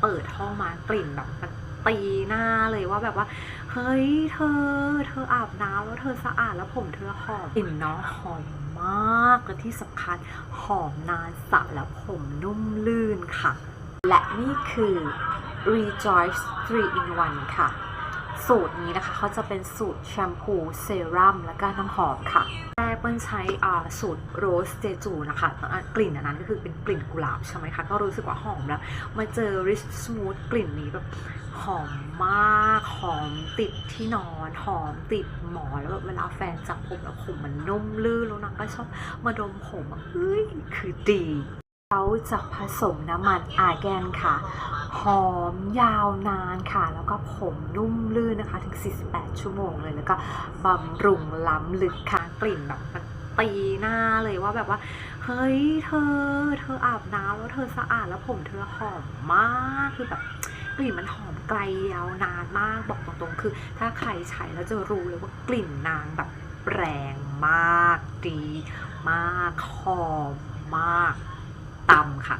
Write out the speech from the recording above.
เปิดห้องมากลิ่นแบบมันตีหน้าเลยว่าแบบว่า เฮ้ยเธอ เธออาบน้ำแล้วเธอสะอาดแล้วผมเธอหอมกลิ่นเนาะหอมมากและที่สำคัญหอมนานสระแล้วผมนุ่มลื่นค่ะ และนี่คือ Rejoice 3 in 1 ค่ะ สูตรนี้นะคะเขาจะเป็นสูตรแชมพูเซรั่มและก็น้ำหอมค่ะ เปิ้ลใช้สูตรโรสเจจูนะคะกลิ่นอันนั้นก็คือเป็นกลิ่นกุหลาบใช่ไหมคะก็รู้สึกว่าหอมแล้วมาเจอ Rich Smooth กลิ่นนี้แบบหอมมากหอมติดที่นอนหอมติดหมอนแล้วแบบเวลาแฟนจับผมแล้วผมมันนุ่มลื่นแล้วนางก็ชอบมาดมผมเฮ้ยคือดีเขาจะผสมน้ำมันอาแกนค่ะ หอมยาวนานค่ะ แล้วก็ผมนุ่มลื่นนะคะ ถึง 48 ชั่วโมงเลย แล้วก็บำรุงล้ำลึกค่ะ กลิ่นแบบมันตีหน้าเลยว่าแบบว่า เฮ้ยเธอ เธออาบน้ำแล้วเธอสะอาดแล้วผมเธอหอมมากคือแบบกลิ่นมันหอมไกลยาวนานมากบอกตรงๆ คือ ถ้าใครใช้แล้วจะรู้เลยว่ากลิ่นนางแบบแรงมากดี มากหอมมากตำค่ะ